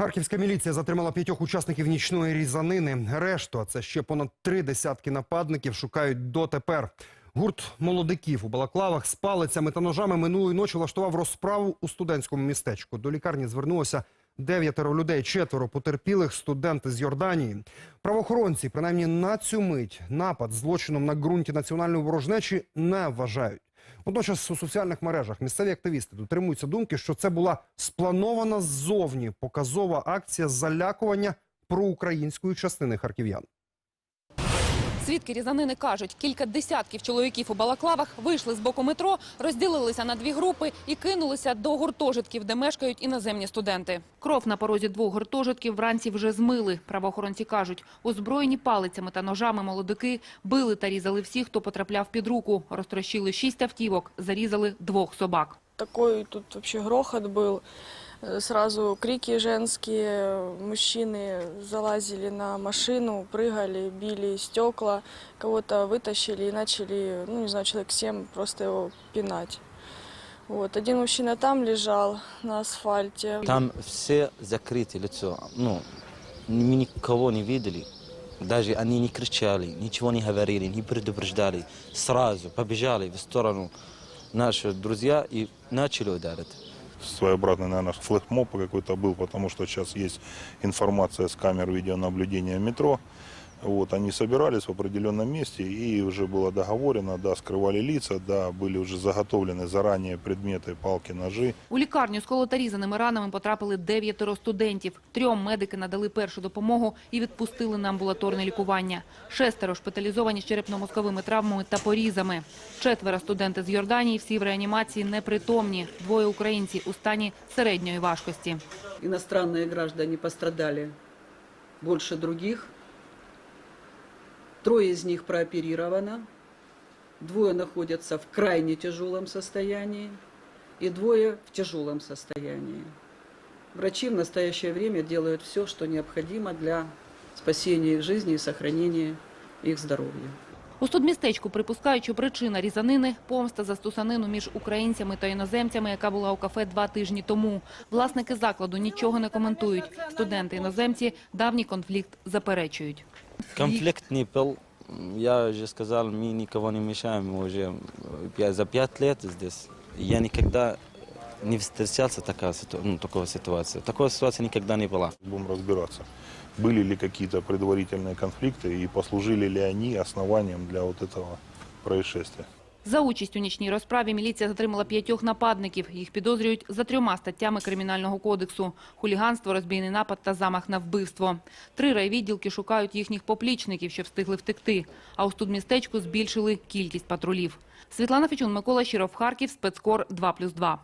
Харківська міліція затримала п'ятьох учасників нічної різанини. Решту, а це ще понад три десятки нападників, шукають дотепер. Гурт молодиків у балаклавах з палицями та ножами минулої ночі влаштував розправу у студентському містечку. До лікарні звернулося дев'ятеро людей, четверо потерпілих студенти з Йорданії. Правоохоронці, принаймні на цю мить, напад злочином на ґрунті національної ворожнечі не вважають. Водночас у соціальних мережах місцеві активісти дотримуються думки, що це була спланована ззовні показова акція залякування проукраїнської частини харків'ян. Свідки різанини кажуть, кілька десятків чоловіків у балаклавах вийшли з боку метро, розділилися на дві групи і кинулися до гуртожитків, де мешкають іноземні студенти. Кров на порозі двох гуртожитків вранці вже змили. Правоохоронці кажуть, озброєні палицями та ножами молодики били та різали всіх, хто потрапляв під руку. Розтрощили шість автівок, зарізали двох собак. Такой тут вообще грохот был Э, Сразу крики женские, мужчины залазили на машину, прыгали, били стекла, кого-то вытащили и начали, ну не знаю, человек семь просто его пинать. Вот. Один мужчина там лежал на асфальте. Там все закрыты лицо. Ну, мы никого не видели. Даже они не кричали, ничего не говорили, не предупреждали. Сразу побежали в сторону наших друзья и начали ударить. своеобразный, наверное, флешмоб какой-то был, потому что сейчас есть информация с камер видеонаблюдения метро. Вот, они собирались в определенном месте и уже было договорено, да, скрывали лица, да, были уже заготовлены заранее предметы, палки, ножи. У лікарню з колоторізаними ранами потрапили дев'ятеро студентів. Трьом медики надали першу допомогу і відпустили на амбулаторне лікування. Шестеро шпиталізовані з черепно-мозковими травмами та порізами. Четверо студенти з Йорданії всі в реанімації непритомні. Двоє українці у стані середньої важкості. Иностранные граждане пострадали больше других. Трое из них прооперировано, двое находятся в крайне тяжелом состоянии и двое в тяжелом состоянии. Врачи в настоящее время делают все, что необходимо для спасения их жизни и сохранения их здоровья. У студмістечку припускають, що причина різанини – помста за стусанину між українцями та іноземцями, яка була у кафе два тижні тому. Власники закладу нічого не коментують. Студенти-іноземці давній конфлікт заперечують. Конфликт не был. Я уже сказал, мы никого не мешаем. Мы уже пя- за пять лет здесь. Я никогда не встречался такая, ситу- ну, такой ситуации. Такой ситуации никогда не было. Будем разбираться, были ли какие-то предварительные конфликты и послужили ли они основанием для вот этого происшествия. За участь у нічній розправі міліція затримала п'ятьох нападників. Їх підозрюють за трьома статтями Кримінального кодексу – хуліганство, розбійний напад та замах на вбивство. Три райвідділки шукають їхніх поплічників, що встигли втекти. А у студмістечку збільшили кількість патрулів. Світлана Фічун, Микола Щиров, Харків, спецкор 2+,2.